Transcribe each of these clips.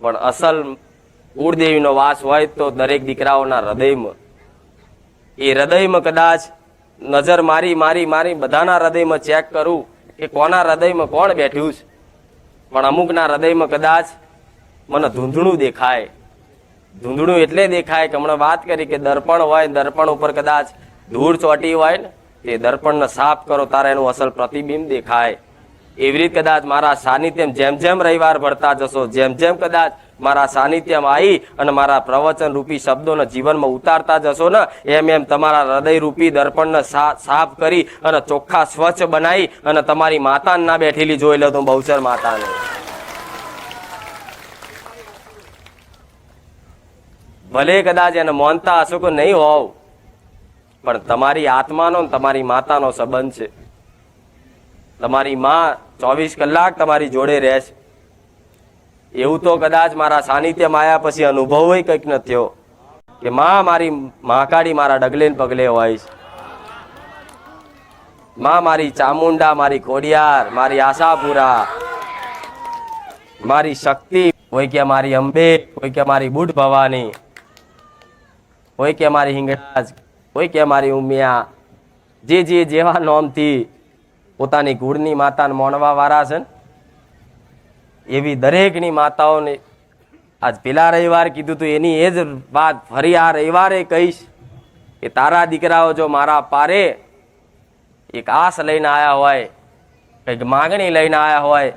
પણ અસલ કુળદેવીનો વાસ હોય તો દરેક દીકરાઓના હૃદયમાં. એ હૃદયમાં કદાચ નજર મારી મારી મારી બધાના હૃદયમાં ચેક કરું કે કોના હૃદયમાં કોણ બેઠ્યું છે. પણ અમુકના હૃદયમાં કદાચ મને ધૂંધણું દેખાય. ધૂંધણું એટલે દેખાય કે હમણાં વાત કરી કે દર્પણ હોય, દર્પણ ઉપર કદાચ ધૂળ ચોટી હોય ને તે દર્પણને સાફ કરો, તારે એનું અસલ પ્રતિબિંબ દેખાય. એવી રીતે કદાચ મારા સાનિધ્યમ જેમ જેમ રવિવાર ભરતા જશો, જેમ જેમ કદાચ મારા સાનિધ્યમાં આવી અને મારા પ્રવચન રૂપી શબ્દોને જીવનમાં ઉતારતા જશો ને, એમ એમ તમારા હૃદય રૂપી દર્પણને સાફ કરી અને ચોખ્ખા સ્વચ્છ બનાવી અને તમારી માતાને ના બેઠેલી જોઈ લો તો બહુચર માતાને. ભલે કદાચ એને માનતા હશો કે નહીં હોવ, પણ તમારી આત્માનો તમારી માતાનો સંબંધ છે. તમારી માં ચોવીસ કલાક તમારી જોડે રહેશે. એવું તો કદાચ મારા સાનિધ્યમાં આવ્યા પછી અનુભવ કંઈક ન થયો, કે માં મારી મહાકાળી મારા ડગલે પગલે હોય છે. માં મારી ચામુંડા, મારી ખોડિયાર, મારી આશાપુરા, મારી શક્તિ, હોય કે મારી અંબે, હોય કે મારી બુઢ ભવાની, હોય કે મારી હિંગળાજ, હોય કે મારી ઉમિયા, જે જે જેવા નોમથી પોતાની કુળની માતાને મોણવાવાળા છે ને, એવી દરેકની માતાઓને આજ પેલા રવિવાર કીધું તું, એની એ જ વાત ફરી આ રવિવારે કહીશ કે તારા દીકરાઓ જો મારા પારે એક આસ લઈને આવ્યા હોય, કંઈક માગણી લઈને આવ્યા હોય,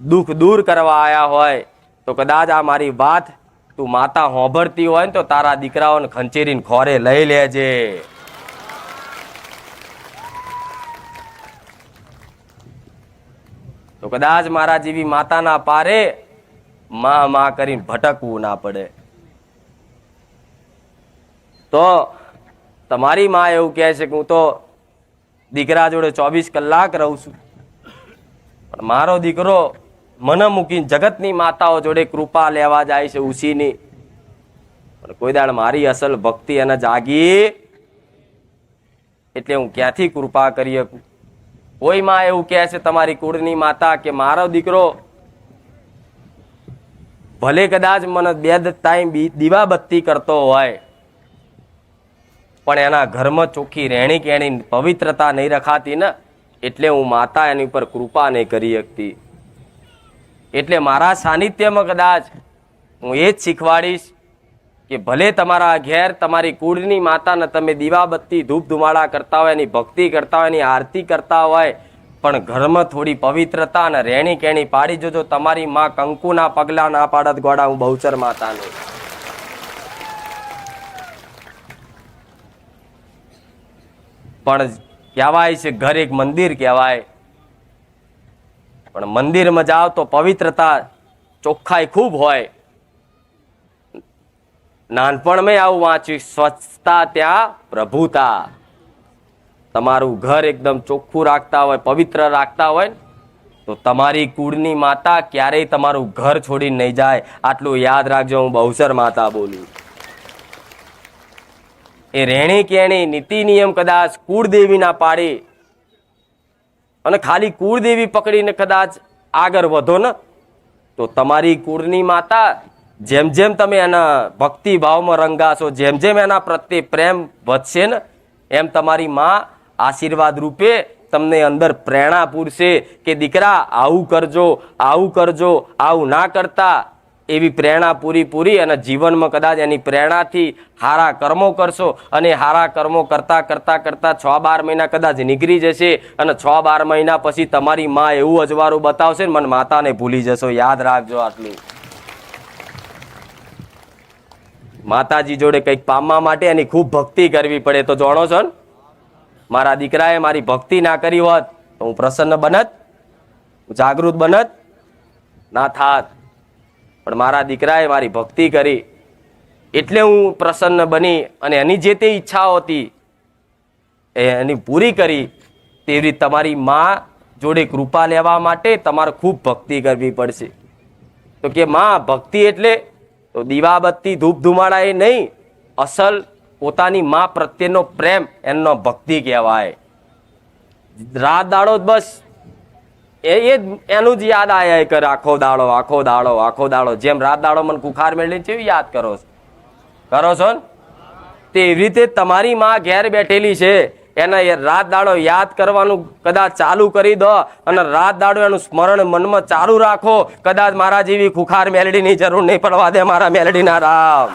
દુઃખ દૂર કરવા આવ્યા હોય, તો કદાચ આ મારી વાત તું માતા હોંભરતી હોય ને તો તારા દીકરાઓને ખંચેરીને ખોરે લઈ લેજે. તો કદાચ મારા જેવી માતાના પારે માં માં કરીને ભટકવું ના પડે. તો તમારી માં એવું કહે છે કે હું તો દીકરા જોડે ચોવીસ કલાક રહું છું. પણ મારો દીકરો મને મૂકીને જગતની માતાઓ જોડે કૃપા લેવા જાય છે ઉસીની. પણ કોઈ દાડ મારી અસલ ભક્તિ એને જાગી એટલે હું ક્યાંથી કૃપા કરી શકું? કોઈ માં એવું કહે છે, તમારી કુળની માતા કે મારો દીકરો, ભલે કદાચ મને બે ટાઈમ દીવાબત્તી કરતો હોય, પણ એના ઘરમાં ચોખ્ખી રહેણી કેણી પવિત્રતા નહીં રખાતી ને, એટલે હું માતા એની ઉપર કૃપા નહીં કરી શકતી. એટલે મારા સાનિધ્યમાં કદાચ હું એ જ શીખવાડીશ કે ભલે તમારા ઘેર તમારી કુળની માતાને તમે દીવાબત્તી ધૂપ ધુમાડા કરતા હોય, એની ભક્તિ કરતા હોય, એની આરતી કરતા હોય, પણ ઘરમાં થોડી પવિત્રતા અને રહેણી કેણી પાડી જોજો, તમારી માં કંકુના પગલા ના પાડત ગોડા હું બહુચર માતાનું. પણ કહેવાય છે ઘર એક મંદિર કહેવાય. પણ મંદિરમાં જાઓ તો પવિત્રતા ચોખ્ખાઈ ખૂબ હોય. નાનપણમાં આવું વાંચ્યું, સ્વચ્છતા ત્યાં પ્રભુતા. તમારું ઘર એકદમ ચોખ્ખું રાખતા હોય, પવિત્ર રાખતા હોય તો તમારી કુળની માતા ક્યારેય તમારું ઘર છોડીને નહીં જાય. આટલું યાદ રાખજો, હું બહુસર માતા બોલું. એ રહેણી કેણી નીતિ નિયમ કદાચ કુળદેવીના પાડી અને ખાલી કુળદેવી પકડીને કદાચ આગળ વધો ને, તો તમારી કુળની માતા જેમ જેમ તમે એના ભક્તિ ભાવમાં રંગાશો, જેમ જેમ એના પ્રત્યે પ્રેમ વધશે ને, એમ તમારી માં આશીર્વાદ રૂપે તમને અંદર પ્રેરણા પૂરશે કે દીકરા, આવું કરજો આવું કરજો, આવું ના કરતા. એવી પ્રેરણા પૂરી પૂરી અને જીવનમાં કદાચ એની પ્રેરણાથી હારા કર્મો કરશો અને હારા કર્મો કરતાં કરતાં કરતાં છ બાર મહિના કદાચ નીકળી જશે અને છ બાર મહિના પછી તમારી માં એવું અજવાળું બતાવશે ને, મને માતાને ભૂલી જશો, યાદ રાખજો આટલું. માતાજી જોડે કંઈક પામવા માટે એની ખૂબ ભક્તિ કરવી પડે. તો જાણો છો ને? મારા દીકરાએ મારી ભક્તિ ના કરી હોત તો હું પ્રસન્ન બનત જાગૃત બનત, ના થાત. પણ મારા દીકરાએ મારી ભક્તિ કરી. એટલે હું પ્રસન્ન બની અને એની જે તે ઈચ્છાઓ હતી, એ એની પૂરી કરી. તેવી રીતે તમારી માં જોડે કૃપા લેવા માટે તમારે ખૂબ ભક્તિ કરવી પડશે. તો કે માં, ભક્તિ એટલે તો દીવાબત્તી ધૂપ ધુમાડા એ નહીં, અસલ પોતાની માં પ્રત્યેનો પ્રેમ એનો ભક્તિ કહેવાય. રાત દાડો બસ, એ એ જ એનું જ યાદ આયા કરે, આખો દાડો આખો દાડો આખો દાડો. જેમ રાત દાડો મને કુખાર મેળવીને કેવી યાદ કરો છો. કરો છો ને? તે એવી રીતે તમારી માં ઘેર બેઠેલી છે. એને એ રાત દાડો યાદ કરવાનું કદાચ ચાલુ કરી દો અને રાત દાડો એનું સ્મરણ મનમાં ચાલુ રાખો. કદાચ મારા જેવી ખુખાર મેલડીની જરૂર નહીં પડવા દે મારા મેલડીના રામ.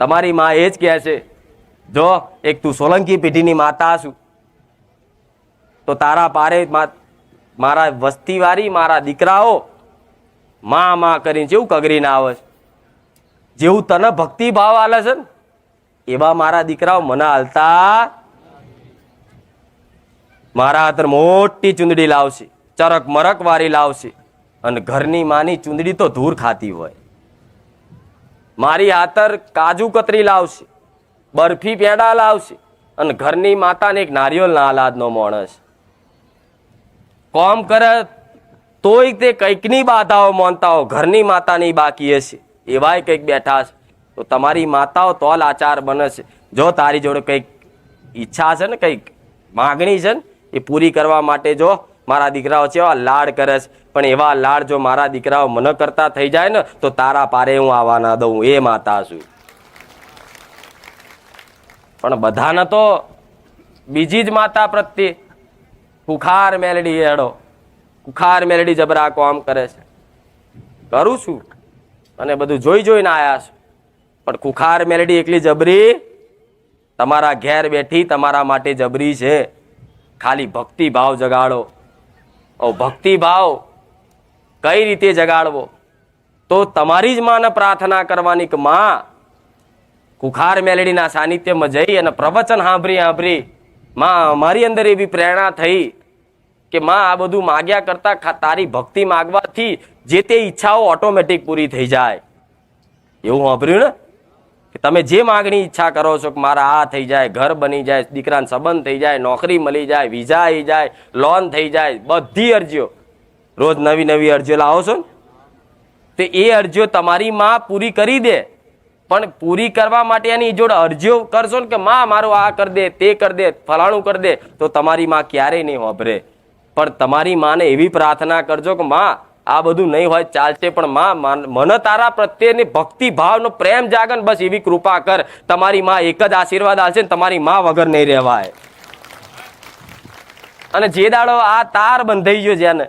તમારી માં એ જ કહે છે, જો એક તું સોલંકી પેઢીની માતા છું, તો તારા પારે મારા વસ્તીવાળી મારા દીકરાઓ માં માં કરીને જેવું કગરીને આવે છે જેવું તને ભક્તિ ભાવ આલે છે ને, એવા મારા દીકરાઓ મને હાલતા મારા હાથ મોટી ચુંદડી લાવશે, ચરક મરક વારી લાવશે અને ઘરની માની ચુંદડી તો ધૂર ખાતી હોય. મારી હાથર કાજુ કતરી લાવશે, બરફી પેડા લાવશે અને ઘરની માતાને એક નારિયેળ ના લાદનો માણસ. કોમ કરે તોય તે કંઈકની બાધાઓ માનતા હો ઘરની માતાની બાકી હશે. એવાય કંઈક બેઠા છે તો તમારી માતાઓ તો લાચાર બને છે. જો તારી જોડે કંઈક ઈચ્છા છે ને કંઈક માગણી છે ને, એ પૂરી કરવા માટે જો મારા દીકરાઓ છે એવા લાડ કરે છે. પણ એવા લાડ જો મારા દીકરાઓ મને કરતા થઈ જાય ને, તો તારા પારે હું આવવા ના દઉં. એ માતા છું પણ બધાને તો બીજી જ માતા પ્રત્યે કુખાર મેલડી હેડો. કુખાર મેલડી જબરા કોમ કરે છે. કરું છું. અને બધું જોઈ જોઈને આવ્યા છો. પણ કુખાર મેલડી એકલી જબરી તમારા ઘેર બેઠી તમારા માટે જબરી છે. ખાલી ભક્તિ ભાવ જગાડો. ઓ ભક્તિ ભાવ કઈ રીતે જગાડવો? તો તમારી જ માને પ્રાર્થના કરવાની કે માં, કુખાર મેલડીના સાનિધ્યમાં જઈ અને પ્રવચન સાંભળી સાંભળી માં મારી અંદર એવી પ્રેરણા થઈ કે માં આ બધું માગ્યા કરતા તારી ભક્તિ માગવાથી જે તે ઈચ્છાઓ ઓટોમેટિક પૂરી થઈ જાય. એવું વાપર્યું ને? કે તમે જે માગણી ઈચ્છા કરો છો કે મારા આ થઈ જાય, ઘર બની જાય, દીકરાને સંબંધ થઈ જાય, નોકરી મળી જાય વિઝા આવી જાય લોન થઈ જાય, બધી અરજીઓ. રોજ નવી નવી અરજીઓ લાવો છો ને? તો એ અરજીઓ તમારી માં પૂરી કરી દે. પણ પૂરી કરવા માટે એની જોડે અરજીઓ કરશો ને કે માં, મારું આ કરી દે, તે કરી દે, ફલાણું કરી દે, તો તમારી માં ક્યારેય નહીં વાપરે. પણ તમારી માને એવી પ્રાર્થના કરજો કે, માં આ બધું નહીં હોય, ચાલશે. પણ માં, માન- તારા પ્રત્યેની ભક્તિ ભાવનો પ્રેમ જાગન, બસ એવી કૃપા કર. તમારી માં એક જ આશીર્વાદ આવશે ને તમારી માં વગર નહીં રહેવાય. અને જે દાડો આ તાર બંધાઈ ગયો જેને,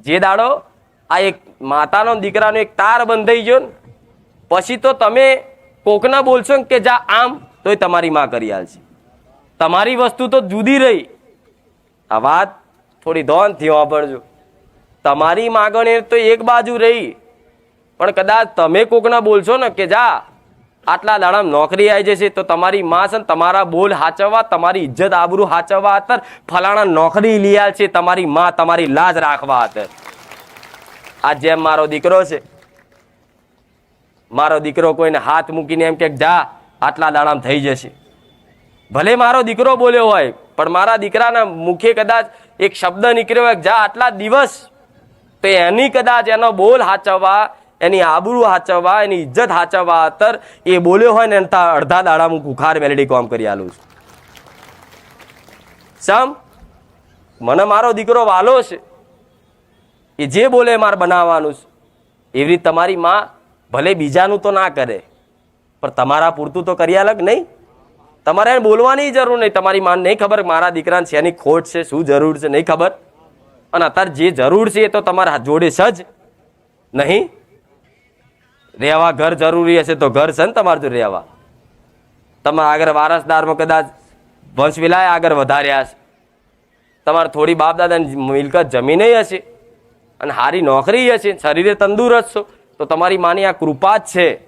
જે દાડો આ એક માતાનો દીકરાનો એક તાર બંધાઈ ગયો ને, પછી તો તમે કોકના બોલશો કે જા આમ, તોય તમારી માં કરી આલશે. તમારી વસ્તુ તો જુદી રહી. આ વાત થોડી ધોનથી વાપરજો તમારી માગણી તો એક બાજુ રહી. પણ કદાચ તમે કોકને બોલશો ને કે જા, આટલા દાડામાં નોકરી આવી જશે તો તમારી મા છે ને તમારા બોલ હાચવવા, તમારી ઇજ્જત આબરૂ હાચવવા હતર ફલાણા નોકરી લીયા છે, તમારી માં તમારી લાજ રાખવા હતર આ જેમ મારો દીકરો છે. મારો દીકરો કોઈને હાથ મૂકીને એમ કે જા, આટલા દાડામાં થઈ જશે. ભલે મારો દીકરો બોલ્યો હોય, પણ મારા દીકરાના મુખે કદાચ એક શબ્દ નીકળ્યો હોય જા, આટલા દિવસ તો એની કદાચ એનો બોલ હાચવવા, એની આબરૂ હાચવવા, એની ઇજ્જત હાચવવા અતર એ બોલ્યો હોય ને એના અડધા દાડા હું કુખાર મેલેડી કોમ કરી આલું છું. સમ? મને મારો દીકરો વાલો છે. એ જે બોલે મારે બનાવવાનું છે. એવી રીતે તમારી માં ભલે બીજાનું તો ના કરે, પણ તમારા પૂરતું તો કરી અલગ નહીં. તમારે એને બોલવાની જરૂર નહીં. તમારી માને નહીં ખબર મારા દીકરાને શેની ખોટ છે, શું જરૂર છે, નહીં ખબર. અને અત્યારે જે જરૂર છે એ તો તમારા જોડે છે જ. નહીં? રહેવા ઘર જરૂરી હશે તો ઘર છે ને તમારે જો રહેવા. તમે આગળ વારસદારમાં કદાચ વંશ વિલાય આગળ વધાર્યા છે તમારે થોડી બાપ દાદાની મિલકત જમીને હશે અને સારી નોકરી હશે, શરીરે તંદુરસ્ત છો, તો તમારી માની આ કૃપા જ છે.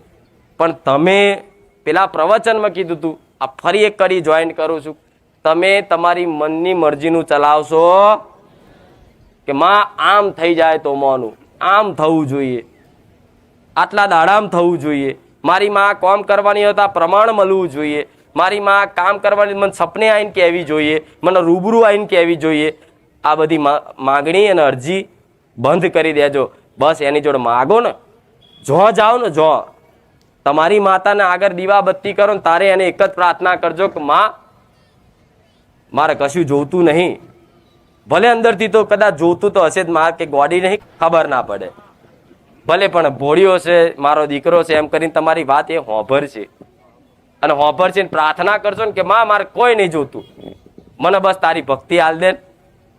પણ તમે પેલા પ્રવચનમાં કીધું હતું આ ફરી એક કડી જોઈન કરું છું. તમે તમારી મનની મરજીનું ચલાવશો. કે માં, આમ થઈ જાય તો મોનું. આમ થવું જોઈએ. આટલા દાડામ થવું જોઈએ. મારી માં કોમ કરવાની હતા પ્રમાણ મળવું જોઈએ. મારી માં કામ કરવાની મને સપને આવીને કહેવી જોઈએ. મને રૂબરૂ આવીને કહેવી જોઈએ. આ બધી માગણી અને અરજી બંધ કરી દેજો. બસ એની જોડે માગો ને. જો જાઓ ને, જો. તમારી માતાને આગળ દીવા બત્તી કરો ને, તારે એને એક જ પ્રાર્થના કરજો કે, માં, મારે કશું જોતું નહીં. ભલે અંદરથી તો કદાચ જોતું તો હશે જ માર કે ગોડી નહીં, ખબર ના પડે. ભલે પણ ભોળ્યો છે, મારો દીકરો છે, એમ કરીને તમારી વાત એ હોભર છે. અને હોભર છે પ્રાર્થના કરશો ને કે માં, મારે કોઈ નહીં જોતું. મને બસ તારી ભક્તિ હાલ દે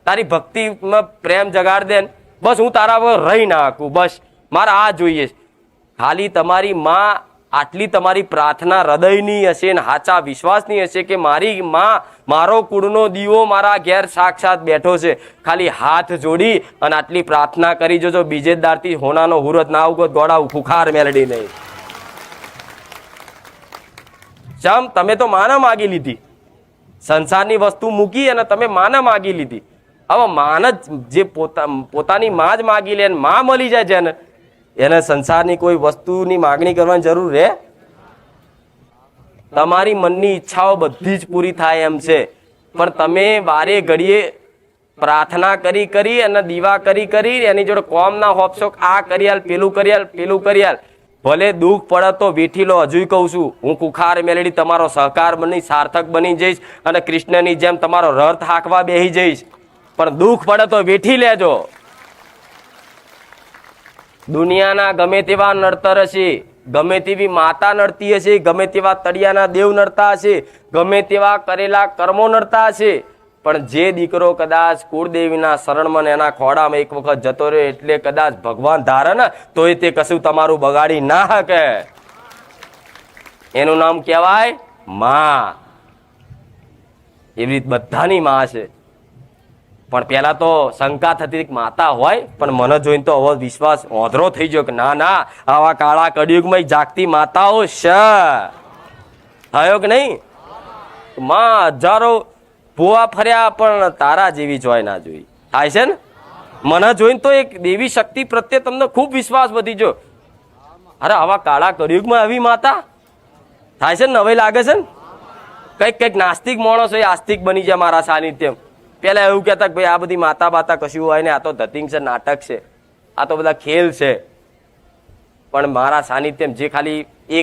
તારી ભક્તિમાં પ્રેમ જગાડ દે બસ હું તારા પર રહી ના શકું, બસ. મારે આ જોઈએ. ખાલી તમારી માં આટલી તમારી પ્રાર્થના હૃદયની હશે ને સાચા વિશ્વાસની હશે કે મારી માં, મારો કુળનો દીવો મારા ઘેર સાક્ષાત બેઠો છે. ખાલી હાથ જોડી અને આટલી પ્રાર્થના કરી જોજો. બીજેદારથી હોનાનો હુરત ના આવું ગોળા ફુખાર મેલડી નહીં. ચમ તમે તો માના માગી લીધી. સંસારની વસ્તુ મૂકી અને તમે માના માગી લીધી. હવે માન જ જે પોતા, પોતાની માં જ માગી લે માં મળી જાય જેને. એને સંસારની કોઈ વસ્તુની માગણી કરવાની જરૂર રહે? તમારી મનની ઈચ્છાઓ બધી જ પૂરી થાય એમ છે. પણ તમે વારે ઘડીએ પ્રાર્થના કરી કરી અને દીવા કરી કરી એની જોડે કોમ ના હોપશો આ કરી પેલું કરી પેલું કરી ભલે દુઃખ પડે તો વેઠી લો, હજુય કહું છું, હું કુખાર મેલડી તમારો સહકાર બની, સાર્થક બની જઈશ અને કૃષ્ણની જેમ તમારો રથ હાંકવા બેહી જઈશ. પણ દુઃખ પડે તો વેઠી લેજો. દુનિયાના ગમે તેવા નડતર હશે, ગમે તેવી માતા નડતી હશે, ગમે તેવા તળિયાના દેવ નડતા હશે, ગમે તેવા કરેલા કર્મો નડતા હશે. પણ જે દીકરો કદાચ કુળદેવીના શરણમાં એના ખોડામાં એક વખત જતો રહ્યો એટલે કદાચ ભગવાન ધારે ને, તોય તે કશું તમારું બગાડી ના શકે. એનું નામ કહેવાયમાં. એવી રીત બધાની માં છે. પણ પહેલાં તો શંકા થતી કે માતા હોય, પણ મને જોઈને તો હવે વિશ્વાસ ઓધરો થઈ ગયો કે ના ના, આવા કાળા કડિયુગમાં જાગતી માતાઓ છે થયો કે નહીં? માં હજારો ભૂવા ફર્યા, પણ તારા જેવી જોઈ ના જોઈ. થાય છે ને? મને જોઈને તો એક દેવી શક્તિ પ્રત્યે તમને ખૂબ વિશ્વાસ વધી ગયો. અરે, આવા કાળા કળિયુગમાં આવી માતા? થાય છે ને? નવાઈ લાગે છે ને? કંઈક કંઈક નાસ્તિક માણસો એ આસ્તિક બની જાય મારા સાનિધ્યમ. પેલા એવું કહેતા કે ભાઈ, આ બધી માતા બાતા કશું હોય ને, આ તો ધતિંગ છે, નાટક છે, આ તો બધા ખેલ છે. પણ મારા સાનિધ્યમ જે ખાલી એક